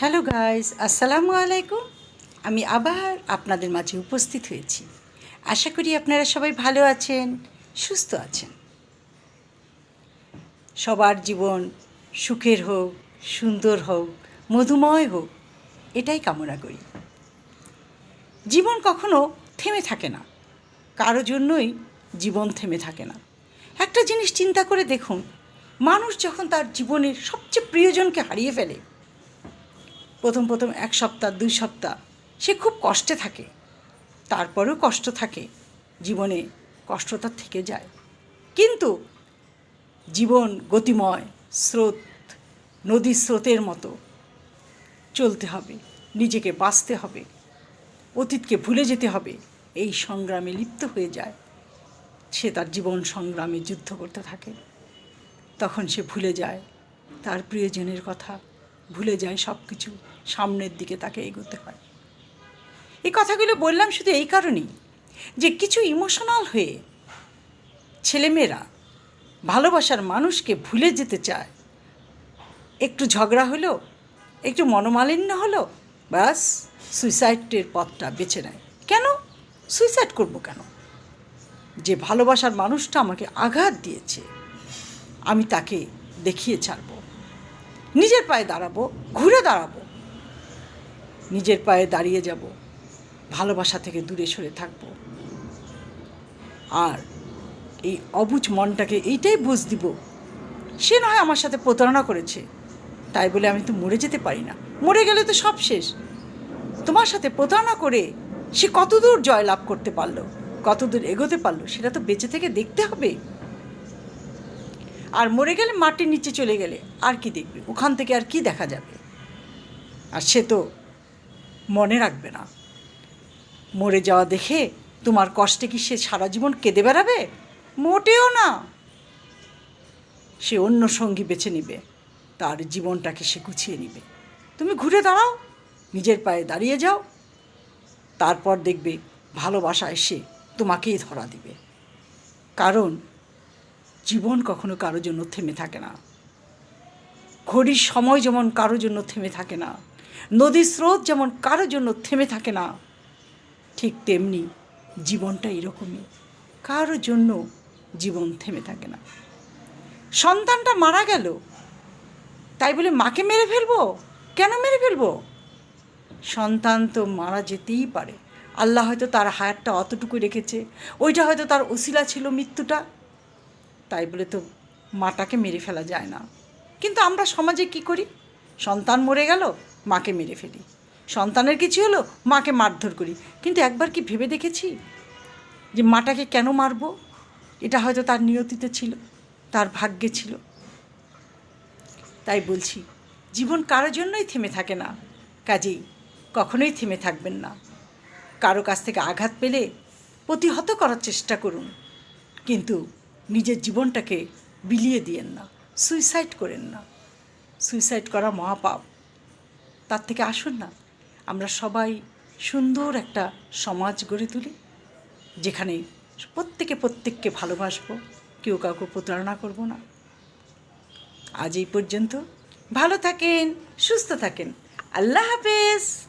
Hello guys, আসসালামু আলাইকুম। আমি আবার আপনাদের মাঝে উপস্থিত হয়েছি। আশা করি আপনারা সবাই ভালো আছেন, সুস্থ আছেন। সবার জীবন সুখের হোক, সুন্দর হোক, মধুময় হোক, এটাই কামনা করি। জীবন কখনো থেমে থাকে না, কারও জন্যই জীবন থেমে থাকে না। একটা জিনিস চিন্তা করে দেখুন, মানুষ যখন তার জীবনের সবচেয়ে প্রিয়জনকে হারিয়ে ফেলে প্রথম প্রথম এক সপ্তাহ, দুই সপ্তাহ। সে খুব কষ্টে থাকে। তারপরেও কষ্ট থাকে। জীবনে কষ্টটা থেকে যায়। কিন্তু জীবন গতিময়, স্রোত নদীর স্রোতের মতো চলতে হবে। নিজেকে বাঁচতে হবে। অতীতকে ভুলে যেতে হবে। এই সংগ্রামে লিপ্ত হয়ে যায়। সে তার জীবন সংগ্রামে যুদ্ধ করতে থাকে। তখন সে ভুলে যায়। তার প্রিয়জনের কথা। ভুলে যায় সব কিছু সামনের দিকে তাকে এগোতে হয়। এই কথাগুলো বললাম শুধু এই কারণেই যে কিছু ইমোশনাল হয়ে ছেলেমেয়েরা ভালোবাসার মানুষকে ভুলে যেতে চায়। একটু ঝগড়া হলো, একটু মনোমালিন্য হলো, ব্যাস সুইসাইডের পথটা বেছে নেয়। কেন? সুইসাইড করব কেন? যে ভালোবাসার মানুষটা আমাকে আঘাত দিয়েছে, আমি তাকে দেখিয়ে ছাড়বো। নিজের পায়ে দাঁড়াবো, ঘুরে দাঁড়াবো। নিজের পায়ে দাঁড়িয়ে যাব, ভালোবাসা থেকে দূরে সরে থাকব। আর এই অবুজ মনটাকে এইটাই বুঝ দিব, সে নয় আমার সাথে প্রতারণা করেছে। তাই বলে আমি তো মরে যেতে পারি না। মরে গেলে তো সব শেষ। তোমার সাথে প্রতারণা করে সে কতদূর জয় লাভ করতে পারল, কতদূর এগোতে পারল, সেটা তো বেঁচে থেকে দেখতে হবে। আর মরে গেলে মাটির নিচে চলে গেলে আর কি দেখবে? ওখান থেকে আর কি দেখা যাবে? আর সে তো মনে রাখবে না। মরে যাওয়া দেখে তোমার কষ্টে কি সে সারা জীবন কেঁদে বেড়াবে? মোটেও না। সে অন্য সঙ্গী বেছে নিবে। তার জীবনটাকে সে গুছিয়ে নিবে। তুমি ঘুরে দাঁড়াও, নিজের পায়ে দাঁড়িয়ে যাও। তারপর দেখবে ভালোবাসা এসে তোমাকেই ধরা দিবে। কারণ জীবন কখনো কারোর জন্য থেমে থাকে না। ঘড়ির সময় যেমন কারোর জন্য থেমে থাকে না, নদীর স্রোত যেমন কারোর জন্য থেমে থাকে না, ঠিক তেমনি জীবনটা এরকমই, কারোর জন্য জীবন থেমে থাকে না। সন্তানটা মারা গেল, তাই বলে মাকে মেরে ফেলব? কেন মেরে ফেলব? সন্তান তো মারা যেতেই পারে, আল্লাহ হয়তো তার হায়ারটা অতটুকু রেখেছে, ওইটা হয়তো তার ওসিলা ছিল মৃত্যুটা, তাই বলে তো মাটাকে মেরে ফেলা যায় না। কিন্তু আমরা সমাজে কি করি? সন্তান মরে গেল, মাকে মেরে ফেলি। সন্তানের কিছু হলো, মাকে মারধর করি। কিন্তু একবার কি ভেবে দেখেছি? যে মাটাকে কেন মারব? এটা হয়তো তার নিয়তিতে ছিল, তার ভাগ্যে ছিল। তাই বলছি, জীবন কারোর জন্যই থেমে থাকে না। কাজেই কখনোই থেমে থাকবেন না। কারও কাছ থেকে আঘাত পেলে প্রতিহত করার চেষ্টা করুন। কিন্তু নিজের জীবনটাকে বিলিয়ে দিয়েন না। সুইসাইড করেন না। সুইসাইড করা মহাপাপ। তার থেকে আসুন না। আমরা সবাই সুন্দর একটা সমাজ গড়ে তুলি, যেখানে প্রত্যেকে প্রত্যেককে ভালোবাসবো, কেউ কাউকে প্রতারণা করব না। আজ এই পর্যন্ত ভালো থাকেন, সুস্থ থাকেন। আল্লাহ হাফেজ।